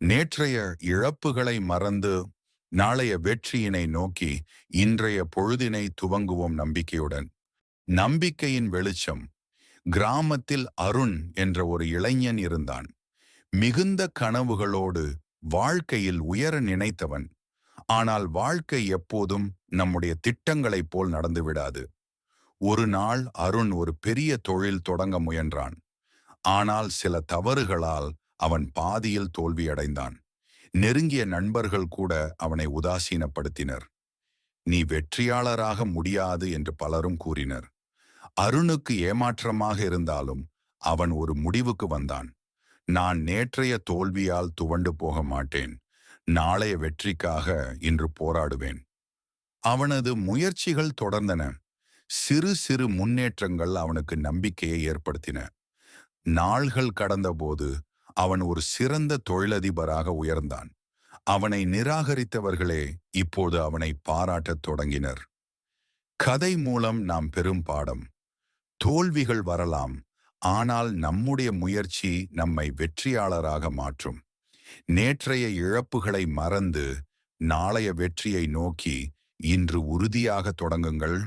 நேற்றைய இழப்புகளை மறந்து நாளைய வெற்றியினை நோக்கி இன்றைய பொழுதினை துவங்குவோம் நம்பிக்கையுடன். நம்பிக்கையின் வெளிச்சம் கிராமத்தில் அருண் என்ற ஒரு இளைஞன் இருந்தான். மிகுந்த கனவுகளோடு வாழ்க்கையில் உயர நினைத்தவன். ஆனால் வாழ்க்கை எப்போதும் நம்முடைய திட்டங்களைப் போல் நடந்துவிடாது ஒரு நாள் அருண் ஒரு பெரிய தொழில் தொடங்க முயன்றான். ஆனால் சில தவறுகளால் அவன் பாதியில் தோல்வியடைந்தான். நெருங்கிய நண்பர்கள் கூட அவனை உதாசீனப்படுத்தினர். நீ வெற்றியாளராக முடியாது என்று பலரும் கூறினர். அருணுக்கு ஏமாற்றமாக இருந்தாலும் அவன் ஒரு முடிவுக்கு வந்தான். நான் நேற்றைய தோல்வியால் துவண்டு போக மாட்டேன். நாளைய வெற்றிக்காக இன்று போராடுவேன். அவனது முயற்சிகள் தொடர்ந்தன. சிறு சிறு முன்னேற்றங்கள் அவனுக்கு நம்பிக்கையை ஏற்படுத்தின. நாள்கள் கடந்தபோது அவன் ஒரு சிறந்த தொழிலதிபராக உயர்ந்தான். அவனை நிராகரித்தவர்களே இப்போது அவனை பாராட்டத் தொடங்கினர். கதை மூலம் நாம் பெரும் பாடம் தோல்விகள் வரலாம் ஆனால் நம்முடைய முயற்சி நம்மை வெற்றியாளராக மாற்றும். நேற்றைய இழப்புகளை மறந்து நாளைய வெற்றியை நோக்கி இன்று உறுதியாக தொடங்குங்கள்.